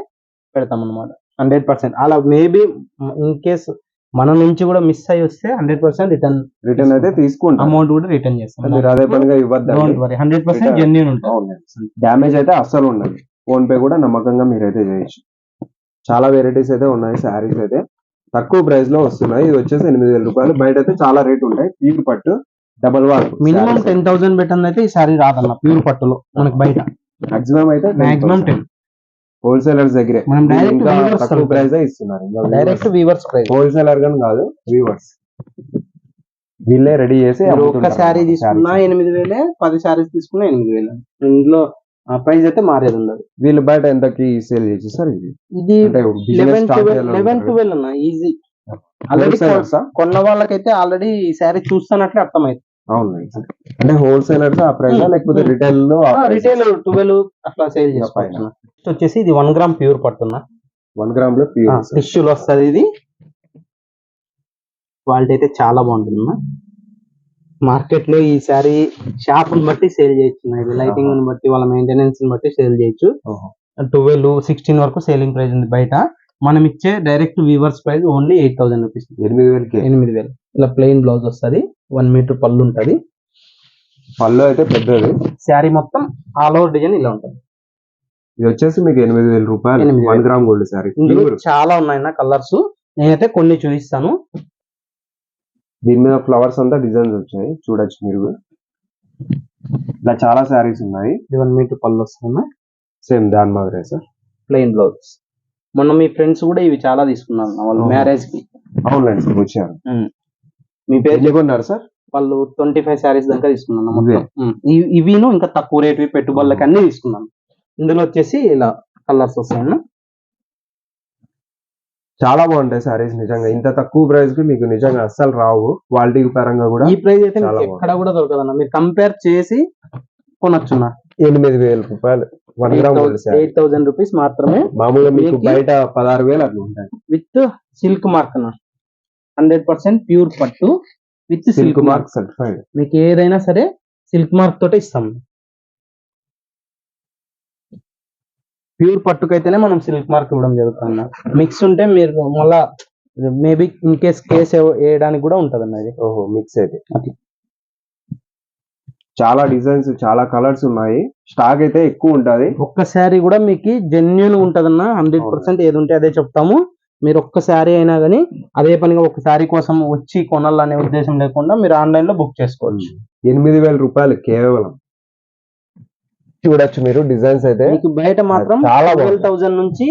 పెడతాం అనమాట హండ్రెడ్ పర్సెంట్ అలా మేబీ ఇన్ కేస్ మన నుంచి కూడా మిస్ అయ్యి వస్తే హండ్రెడ్ పర్సెంట్ రిటర్న్ రిటర్న్ అయితే తీసుకుంటాం. అమౌంట్ కూడా రిటర్న్ చేస్తాం. మీరు అదే పనిగా ఇవ్వద్దు హండ్రెడ్ పర్సెంట్. జెన్యున్ ఉంటుంది డ్యామేజ్ అయితే అస్సలు ఉండదు. ఫోన్ పే కూడా నమ్మకంగా మీరైతే చేయొచ్చు. చాలా వెరైటీస్ అయితే ఉన్నాయి శారీస్ అయితే. తక్కువ ప్రైస్లో వస్తున్నాయి. ఇది వచ్చేసి ఎనిమిది వేల రూపాయలు. బయట అయితే చాలా రేట్ ఉంటాయి. ప్యూర్ పట్టు double warp minimum ten thousand పెట్టండి అయితే ఈ సారీ రాదన్న ప్యూర్ పట్టులో మనకి బయట. మాక్సిమం అయితే మాక్సిమం టెన్ హోల్సేలర్స్ దగ్గరే. మనం weavers తక్కువ. ప్రైస్ ఇస్తున్నారు. డైరెక్ట్ వీవర్స్ ప్రైస్ హోల్సేలర్ గాని కాదు వీవర్స్ వీళ్ళే రెడీ చేసి ఒక్క శారీ. తీసుకున్నా. ఎనిమిది వేలే పది శారీస్ తీసుకున్నా ఎనిమిది వేలు. ఇందులో ప్రైస్ అయితే మారేది ఉండదు. వీళ్ళు బయట ఎంతకి సేల్ చేసి సార్ ఇది? ఇది లెవెన్ ట్వెల్వ్ అన్న ఈజీ ఆల్రెడీ? కొన్న వాళ్ళకైతే ఆల్రెడీ ఈ శారీ చూస్తున్నట్లే అర్థమైంది. అవును అంటే హోల్సేలర్స్ ఆ ప్రైస్ Hmm. లేకపోతే. రిటైల్లో రిటైల్ ట్వెల్వ్ అట్లా సేల్. నెక్స్ట్ వచ్చేసి ఇది వన్ గ్రామ్ ప్యూర్ పట్టున్నా వన్ గ్రామ్లో ప్యూర్ టిష్యూలు వస్తుంది. ఇది. క్వాలిటీ అయితే చాలా బాగుంటుంది మార్కెట్లో ఈ సారీ షాప్ బట్టి సేల్ చేయొచ్చు ఇది లైటింగ్ బట్టి వాళ్ళ మెయింటెనెన్స్ బట్టి సేల్ చేయొచ్చు. ట్వెల్వ్ సిక్స్టీన్ వరకు సేలింగ్ ప్రైస్ ఉంది బయట. మనం ఇచ్చే direct weavers price only eight thousand rupees ఎనిమిది వేలకి? ఎనిమిది వేలు. ఇలా ప్లెయిన్ బ్లౌజ్ వస్తుంది. వన్ మీటర్ పళ్ళు ఉంటది. పళ్ళు అయితే పెద్దది. శారీ మొత్తం ఆల్ ఓవర్ డిజైన్ ఇలా ఉంటుంది. ఇది వచ్చేసి మీకు ఎనిమిది వేల రూపాయలు. ఎనిమిది వన్ వేలు. గ్రామ్ గోల్డ్ సారీ ఇందులో చాలా ఉన్నాయన్న కలర్స్. నేనైతే కొన్ని చూపిస్తాను. దీని మీద ఫ్లవర్స్ అంతా డిజైన్స్ వచ్చాయి. చూడొచ్చు మీరు ఇలా చాలా శారీస్ ఉన్నాయి. ఇది వన్ మీటర్ పళ్ళు వస్తుంది సేమ్ దాని మాదిరే సార్. ప్లెయిన్ బ్లౌజ్ మొన్న మీ ఫ్రెండ్స్ కూడా ఇవి చాలా తీసుకున్నారు వాళ్ళు. మ్యారేజ్కి అవునండి సార్ వచ్చారు మీ పేరు ఎన్ని కొన్నారు సార్. వాళ్ళు ట్వంటీ ఫైవ్ శారీస్ దాకా తీసుకున్నాను ఇవే? మొత్తం ఇవిను ఇంకా తక్కువ రేట్ పెట్టుబడులకి అన్ని తీసుకున్నాను. ఇందులో వచ్చేసి ఇలా కలర్స్ వస్తాయన్న చాలా బాగుంటాయి శారీస్ నిజంగా. ఇంత తక్కువ ప్రైస్కి మీకు నిజంగా అస్సలు రావు. క్వాలిటీ పరంగా కూడా ఈ ప్రైస్ అయితే ఎక్కడ కూడా దొరకదన్న మీరు కంపేర్ చేసి కొనొచ్చున్నా. ఎనిమిది వేల రూపాయలు. One gram eight thousand rupees మాత్రమే మామూలుగా మీకు- బయట పదహారు వేలు అట్లా ఉంటాయి. విత్ సిల్క్ మార్క్ అన్న. హండ్రెడ్ పర్సెంట్ ప్యూర్ పట్టు విత్ సిల్క్ మార్క్ సర్టిఫైడ్ మీకు ఏదైనా సరే సిల్క్ మార్క్ తోటే ఇస్తాం. ప్యూర్ పట్టుకైతేనే మనం సిల్క్ మార్క్ ఇవ్వడం జరుగుతుంది మిక్స్ ఉంటే మీరు మళ్ళా మేబీ ఇన్ కేస్ కేస్ వేయడానికి కూడా ఉంటది అన్న ఇది. ఓహో మిక్స్ అయితే. చాలా డిజైన్స్ చాలా కలర్స్ ఉన్నాయి. స్టాక్ అయితే ఎక్కువ ఉంటది. ఒక్క శారీ కూడా మీకు జెన్యున్ ఉంటదన్న. హండ్రెడ్ పర్సెంట్ ఏది ఉంటే అదే చెప్తాము. మీరు ఒక్క శారీ అయినా కానీ అదే పనిగా ఒక శారీ కోసం వచ్చి కొనాలనే ఉద్దేశం లేకుండా మీరు ఆన్లైన్లో బుక్ చేసుకోవచ్చు. ఎనిమిది వేల రూపాయలు కేవలం. చూడొచ్చు మీరు డిజైన్స్ అయితే. మీకు బయట మాత్రం చాలా ట్వెల్వ్. థౌసండ్ నుంచి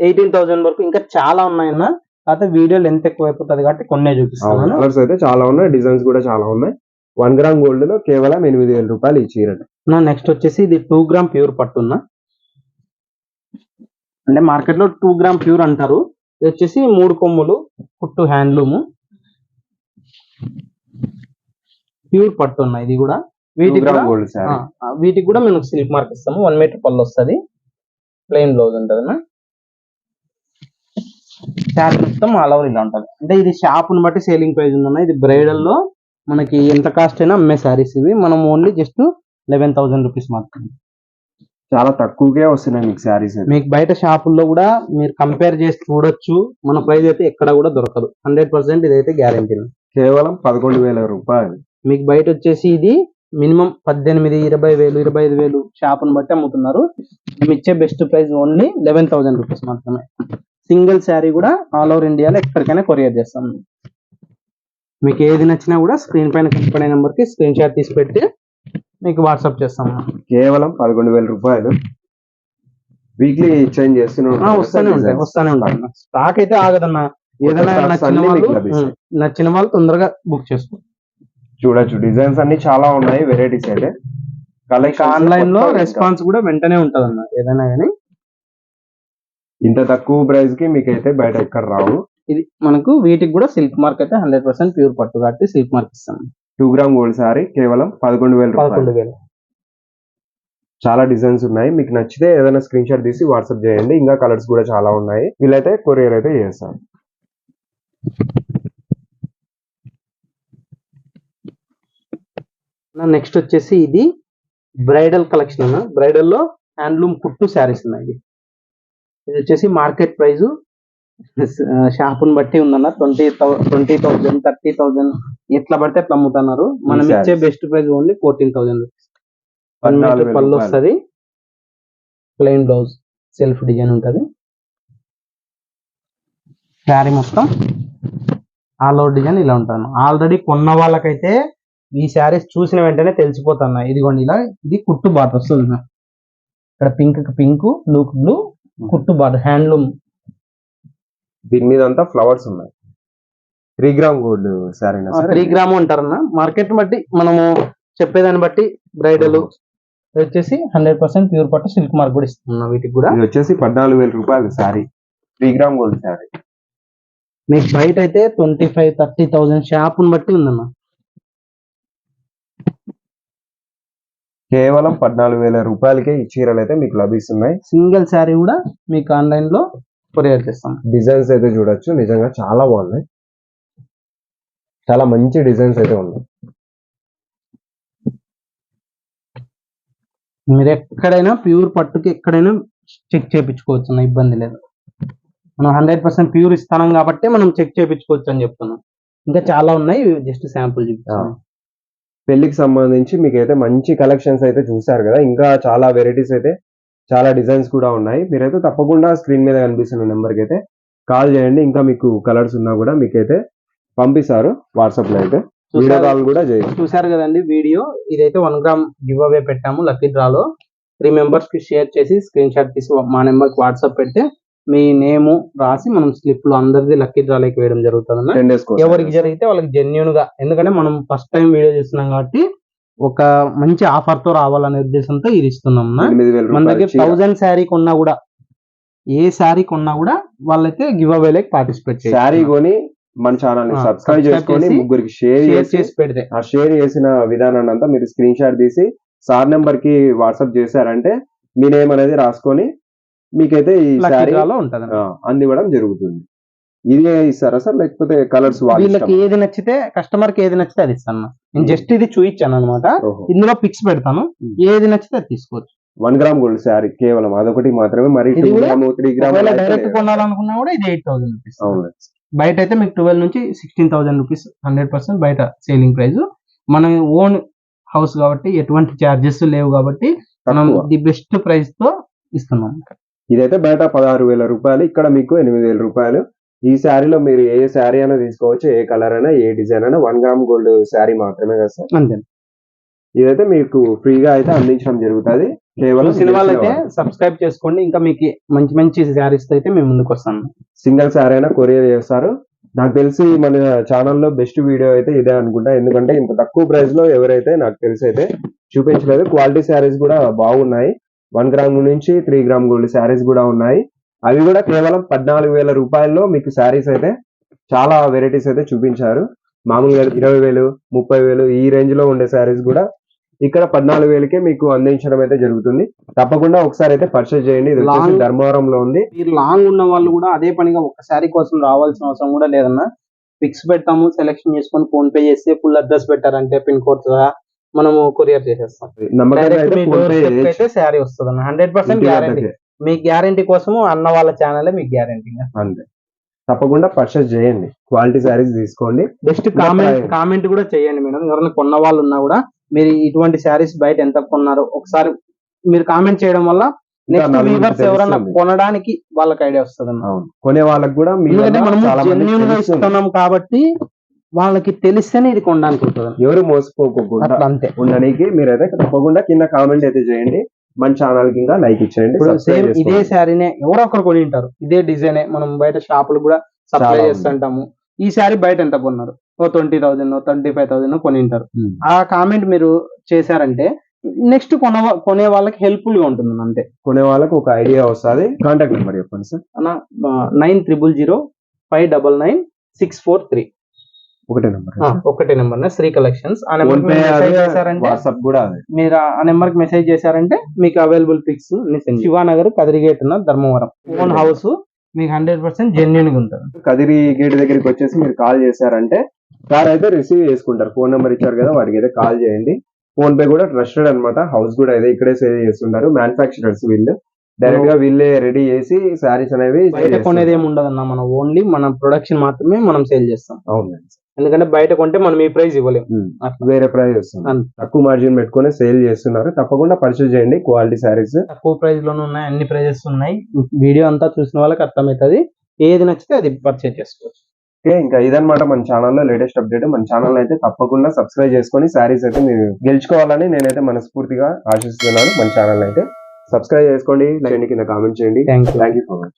ఎయిటీన్ థౌసండ్ వరకు ఇంకా చాలా ఉన్నాయన్న. కాకపోతే వీడియోలు ఎంత ఎక్కువ అయిపోతుంది కాబట్టి కొన్నే చూపిస్తాను. కలర్స్ అయితే చాలా ఉన్నాయి డిజైన్స్ కూడా చాలా ఉన్నాయి. వన్ గ్రామ్ గోల్డ్లో కేవలం ఎనిమిది వేల రూపాయలు ఈ చీర నా నెక్స్ట్ వచ్చేసి ఇది టూ గ్రామ్ ప్యూర్ పట్టున్న. అంటే మార్కెట్లో టూ గ్రామ్ ప్యూర్ అంటారు. ఇది వచ్చేసి మూడు కొమ్ములు కుట్టు హ్యాండ్లూమ్. ప్యూర్ పట్టున్న ఇది కూడా. వీటికి కూడా వీటికి కూడా మేము సిల్క్ మార్క్ ఇస్తాము. వన్ మీటర్ పళ్ళు వస్తుంది. ప్లెయిన్ బ్లౌజ్ ఉంటుంది శారీ మొత్తం ఆల్ ఓవర్ ఇలా ఉంటుంది. అంటే ఇది షాప్ని బట్టి సేలింగ్ ప్రైస్ ఉందన్న ఇది బ్రైడల్లో మనకి ఎంత కాస్ట్ అయినా అమ్మే శారీస్ ఇవి. మనం only just eleven thousand rupees మాత్రమే చాలా తక్కువకే వస్తున్నాయి మీకు శారీస్ మీకు బయట షాపుల్లో కూడా మీరు కంపేర్ చేసి చూడొచ్చు. మన ప్రైస్ అయితే ఎక్కడ కూడా దొరకదు. హండ్రెడ్ పర్సెంట్ ఇదైతే గ్యారంటీ కేవలం పదకొండు వేల రూపాయలు. మీకు బయట వచ్చేసి ఇది మినిమం పద్దెనిమిది ఇరవై వేలు ఇరవై ఐదు వేలు షాపుని బట్టి అమ్ముతున్నారు. మేము ఇచ్చే best price only eleven thousand rupees మాత్రమే. సింగిల్ శారీ కూడా ఆల్ ఓవర్ ఇండియాలో ఎక్కడికైనా కొరియర్ చేస్తాం. మీకు ఏది నచ్చినా కూడా స్క్రీన్ పైన కనపడే నెంబర్కి స్క్రీన్ షాట్ తీసి పెట్టి మీకు వాట్సాప్ చేస్తాం. కేవలం పదకొండు వేల రూపాయలు. వీక్లీ చేంజ్ చేస్తూనే ఆ, ఉంటారు వస్తానే ఉంటాయి. వస్తానే ఉంటాయి. స్టాక్ అయితే ఆగదన్న ఏదైనా నచ్చిన వాళ్ళు నచ్చిన వాళ్ళు తొందరగా బుక్ చేసుకో. చూడొచ్చు. డిజైన్స్ అన్ని చాలా ఉన్నాయి వెరైటీస్ అయితే. కలెక్షన్ ఆన్లైన్లో రెస్పాన్స్ కూడా వెంటనే ఉంటది అన్న ఏదైనా కానీ. ఇంత తక్కువ ప్రైస్కి మీకు అయితే బయట ఎక్కడ రావు. ఇది మనకు వీటికి కూడా సిల్క్ మార్క్ అయితే హండ్రెడ్ పర్సెంట్ ప్యూర్ పట్టు కాబట్టి సిల్క్ మార్క్ ఇస్తాం. టూ గ్రామ్ గోల్డ్ సారీ కేవలం పదకొండు వేల రూపాయలు. చాలా డిజైన్స్ ఉన్నాయి. మీకు నచ్చితే ఏదైనా స్క్రీన్ షాట్ తీసి వాట్సాప్ చేయండి. ఇంకా కలర్స్ కూడా చాలా ఉన్నాయి. వీళ్ళైతే కొరియర్ అయితే చేస్తారు. నెక్స్ట్ వచ్చేసి ఇది బ్రైడల్ కలెక్షన్ అన్న. బ్రైడల్లో హ్యాండ్లూమ్ కుట్టు శారీస్ ఉన్నాయి. ఇది. ఇది వచ్చేసి మార్కెట్ ప్రైస్ షాపుని బట్టి ఉందన్న. Twenty twenty thousand thirty thousand ఎట్లా పడితే అట్లా అమ్ముతున్నారు. మనం ఇచ్చే. Best price only fourteen thousand one metre పళ్ళు. వస్తుంది. ప్లెయిన్ బ్లౌజ్ సెల్ఫ్ డిజైన్ ఉంటది. శారీ మొత్తం ఆల్ ఓవర్ డిజైన్ ఇలా ఉంటాను. ఆల్రెడీ కొన్న వాళ్ళకైతే ఈ శారీస్ చూసిన వెంటనే తెలిసిపోతున్నా. ఇదిగోండి ఇలా ఇది కుట్టు బార్డర్ వస్తుంది నా. ఇక్కడ పింక్ పింక్ బ్లూ బ్లూ కుట్టు బార్డర్ హ్యాండ్లూమ్ దీని మీద అంతా ఫ్లవర్స్ ఉన్నాయి. Three gram gold sari three gram అంటారన్న. Market బట్టి మనము చెప్పేదాన్ని బట్టి బ్రైడల్ వచ్చేసి హండ్రెడ్ పర్సెంట్ ప్యూర్ పట్టు సిల్క్ మార్క్ కూడా ఇస్తున్నాం వీటికి కూడా. ఇది వచ్చేసి పద్నాలుగు వేల రూపాయలు sari. Three gram gold sari. మీకు బయట అయితే ట్వంటీ ఫైవ్ థర్టీ థౌసండ్ షాపుని బట్టి ఉందన్న. కేవలం పద్నాలుగు వేల రూపాయలకే ఈ చీరలు అయితే మీకు లభిస్తున్నాయి. సింగిల్ శారీ కూడా మీకు ఆన్లైన్లో కొరియర్ చేస్తాం డిజైన్స్ అయితే చూడొచ్చు. నిజంగా చాలా బాగున్నాయి. చాలా మంచి డిజైన్స్ అయితే ఉన్నాయి. మీరు ఎక్కడైనా ప్యూర్ పట్టుకి ఎక్కడైనా చెక్ చేయించుకోవచ్చు అన్న ఇబ్బంది లేదు. మనం హండ్రెడ్ పర్సెంట్ ప్యూర్ ఇస్తాం కాబట్టి మనం చెక్ చేయించుకోవచ్చు అని చెప్తున్నాం. ఇంకా చాలా ఉన్నాయి. జస్ట్ శాంపుల్ చూపిస్తాను. పెళ్ళికి సంబంధించి మీకు అయితే మంచి కలెక్షన్స్ అయితే చూసారు కదా. ఇంకా చాలా వెరైటీస్ అయితే చాలా డిజైన్స్ కూడా ఉన్నాయి. మీరైతే తప్పకుండా స్క్రీన్ మీద కనిపిస్తున్న నెంబర్కి అయితే కాల్ చేయండి. ఇంకా మీకు కలర్స్ ఉన్నా కూడా మీకైతే పంపిస్తారు వాట్సాప్లో అయితే. వీడియో కాల్ కూడా చేయొచ్చు చూసారు కదండి వీడియో? ఇదైతే వన్ గ్రామ్ గివ్ అవే పెట్టాము లక్కీ డ్రాలో త్రీ మెంబర్స్కి షేర్ చేసి స్క్రీన్ షాట్ తీసి మా నెంబర్కి వాట్సాప్ పెడితే మీ నేము రాసి మనం స్లిప్లో అందరిది లక్కీ డ్రాలోకి వేయడం జరుగుతుంది ఎవరికి జరిగితే వాళ్ళకి జెన్యున్గా ఎందుకంటే మనం ఫస్ట్ టైం వీడియో చేస్తున్నాం కాబట్టి ఒక మంచి ఆఫర్తో రావాలనే ఉద్దేశంతో ఇది ఇస్తున్నాం మన దగ్గర. థౌజండ్ శారీ కొన్నా కూడా ఏ శారీ కొన్నా కూడా వాళ్ళైతే give away like participate sari కొని మన ఛానల్ని సబ్స్క్రైబ్ చేసుకొని చేసి ముగ్గురికి షేర్ చేసి పెడితే. ఆ షేర్ చేసిన విధానాన్ని అంతా మీరు స్క్రీన్ షాట్ తీసి సార్ నెంబర్కి వాట్సాప్ చేశారంటే మీ నేమ్ అనేది రాసుకొని మీకైతే ఈ శారీ అందివ్వడం జరుగుతుంది. ఇదే ఇస్తారా సార్? లేకపోతే కలర్స్ వీళ్ళకి ఏది నచ్చితే కస్టమర్కి ఏది నచ్చితే అది ఇస్తాను నేను జస్ట్ ఇది చూపించాను అనమాట ఇందులో పిక్స్ పెడతాను. ఏది నచ్చితే అది తీసుకోవచ్చు. వన్ గ్రామ్ గోల్డ్ శారీ కేవలం అదొకటి మాత్రమే. మరి two gram three gram direct కొనాలనుకున్నా కూడా ఇది ఎయిట్ థౌసండ్ రూపీస్ బయట అయితే మీకు ట్వెల్వ్ నుంచి sixteen thousand rupees hundred percent బయట సేలింగ్ ప్రైస్ మన ఓన్ హౌస్ కాబట్టి ఎటువంటి చార్జెస్ లేవు కాబట్టి మనం. ది బెస్ట్ ప్రైస్తో ఇస్తున్నాం. ఇదైతే బయట పదహారు వేల రూపాయలు ఇక్కడ మీకు ఎనిమిది వేల రూపాయలు. ఈ శారీలో మీరు ఏ శారీ అయినా తీసుకోవచ్చు ఏ కలర్ అయినా ఏ డిజైన్ అయినా వన్ గ్రామ్ గోల్డ్ శారీ మాత్రమే కదా సార్? అంతే. ఇదైతే మీకు ఫ్రీగా అయితే అందించడం జరుగుతుంది. కేవలం చూసిన వాళ్ళైతే సబ్స్క్రైబ్ చేసుకోండి. ఇంకా మీకు మంచి మంచి శారీస్ అయితే మేము ముందుకు వస్తాను సింగిల్ శారీ అయినా కొరియర్ చేస్తారు. నాకు తెలిసి మన ఛానల్లో బెస్ట్ వీడియో అయితే ఇదే అనుకుంటా. ఎందుకంటే ఇంత తక్కువ ప్రైస్లో ఎవరైతే నాకు తెలిసి అయితే చూపించలేదు. క్వాలిటీ శారీస్ కూడా బాగున్నాయి. వన్ గ్రామ్ నుంచి త్రీ గ్రామ్ గోల్డ్ శారీస్ కూడా ఉన్నాయి. అవి కూడా కేవలం పద్నాలుగు వేల రూపాయల్లో మీకు శారీస్ అయితే చాలా వెరైటీస్ అయితే చూపించారు. మామూలుగా ఇరవై వేలు ముప్పై వేలు ఈ రేంజ్లో ఉండే శారీస్ కూడా ఇక్కడ పద్నాలుగు వేలకే మీకు అందించడం అయితే జరుగుతుంది. తప్పకుండా ఒకసారి అయితే పర్చేజ్ చేయండి. ఇది వచ్చేసి ధర్మవరంలో ఉంది. మీరు లాంగ్ ఉన్న వాళ్ళు కూడా అదే పనిగా ఒక శారీ కోసం రావాల్సిన అవసరం కూడా లేదన్నా. పిక్స్ పెడతాము సెలెక్షన్ చేసుకొని ఫోన్ పే చేస్తే ఫుల్ అడ్రస్ పెట్టారంటే పిన్ కోడ్ మనము కొరియర్ చేసేస్తాం. శారీ వస్తుంది హండ్రెడ్ పర్సెంట్ గ్యారంటీ. మీ గ్యారంటీ కోసము అన్న వాళ్ళ ఛానల్ మీకు గ్యారంటీ అంతే. తప్పకుండా పర్చేస్ చేయండి. క్వాలిటీ శారీస్ తీసుకోండి. బెస్ట్ కామెంట్ కామెంట్ కూడా చేయండి మేడం. ఎవరైనా కొన్న వాళ్ళు ఉన్నా కూడా మీరు ఇటువంటి శారీస్ బయట ఎంత కొన్నారు ఒకసారి మీరు కామెంట్ చేయడం వల్ల నెక్స్ట్ వ్యూవర్స్ ఎవరైనా. కొనడానికి వాళ్ళకి ఐడియా వస్తుంది కొనే వాళ్ళకి కూడా మీ జెన్యున్గా తెలుస్తుంది. ఇస్తున్నాం కాబట్టి వాళ్ళకి తెలిస్తేనే ఇది కొనడానికి ఉంటుంది. ఎవరు మోసపోకోకుండా అట్లా అంతే. ఉండడానికి మీరైతే తప్పకుండా కింద కామెంట్ అయితే చేయండి. మన ఛానల్కి ఇంకా లైక్ ఇచ్చేయండి సేమ్ ఇదే. శారీనే ఎవరో ఒకరు కొని ఉంటారు. ఇదే డిజైన్ మనం బయట షాపులు కూడా సప్లై. చేస్తుంటాము ఈ శారీ బయట ఎంత కొన్నారు? ఓ twenty thousand twenty five thousand కొని ఉంటారు. Hmm. ఆ కామెంట్ మీరు చేశారంటే నెక్స్ట్ కొన కొనే వాళ్ళకి హెల్ప్ఫుల్గా ఉంటుంది అంతే. కొనే వాళ్ళకి ఒక ఐడియా వస్తుంది. కాంటాక్ట్ నెంబర్ చెప్పండి sir nine triple zero five double nine six four three ఒకటే నెంబర్ ఒకటే నెంబర్ శ్రీ కలెక్షన్స్ ఆ నెంబర్ మెసేజ్ చేశారంటే వాట్సాప్ కూడా మీరు ఆ నెంబర్కి మెసేజ్ చేశారంటే మీకు అవైలబుల్ పిక్స్ శివానగర్ కదిరిగేట్ ఉన్న ధర్మవరం. ఓన్ హౌస్ మీకు హండ్రెడ్ పర్సెంట్ జెన్యున్గా ఉంటుంది. కదిరి గేట్ దగ్గరికి వచ్చేసి మీరు కాల్ చేశారంటే కార్ అయితే రిసీవ్ చేసుకుంటారు. ఫోన్ నెంబర్ ఇచ్చారు కదా వాడికి అయితే కాల్ చేయండి. ఫోన్ పే కూడా ట్రస్టెడ్ అన్నమాట. హౌస్ కూడా అయితే ఇక్కడే సేల్ చేస్తుంటారు. మ్యానుఫాక్చరర్స్ వీళ్ళు. డైరెక్ట్గా వీళ్ళే రెడీ చేసి శారీస్ అనేవి బయట కొనేది. ఏమి ఉండదు అన్న మనం ఓన్లీ మన ప్రొడక్షన్ మాత్రమే మనం సేల్ చేస్తాం. అవును. ఎందుకంటే బయట కొంటే మనం ఈ ప్రైస్ ఇవ్వలేము. వేరే ప్రైస్ వస్తుంది. తక్కువ మార్జిన్ పెట్టుకొని సేల్ చేస్తున్నారు. తప్పకుండా పర్చేజ్ చేయండి క్వాలిటీ శారీస్. తక్కువ ప్రైస్లోనే ఉన్నాయి అన్ని ప్రైజెస్ ఉన్నాయి. వీడియో అంతా చూసిన వాళ్ళకి అర్థమవుతుంది. ఏది నచ్చితే అది పర్చేజ్ చేసుకోవచ్చు. ఓకే ఇంకా ఇదన్నమాట మన ఛానల్లో లేటెస్ట్ అప్డేట్. మన ఛానల్ అయితే తప్పకుండా సబ్స్క్రైబ్ చేసుకొని శారీస్ అయితే మీరు గెలుచుకోవాలని నేనైతే మనస్ఫూర్తిగా ఆశిస్తున్నాను. మన ఛానల్ అయితే సబ్స్క్రైబ్ చేసుకోండి. లైక్ కింద కామెంట్ చేయండి. Thank you for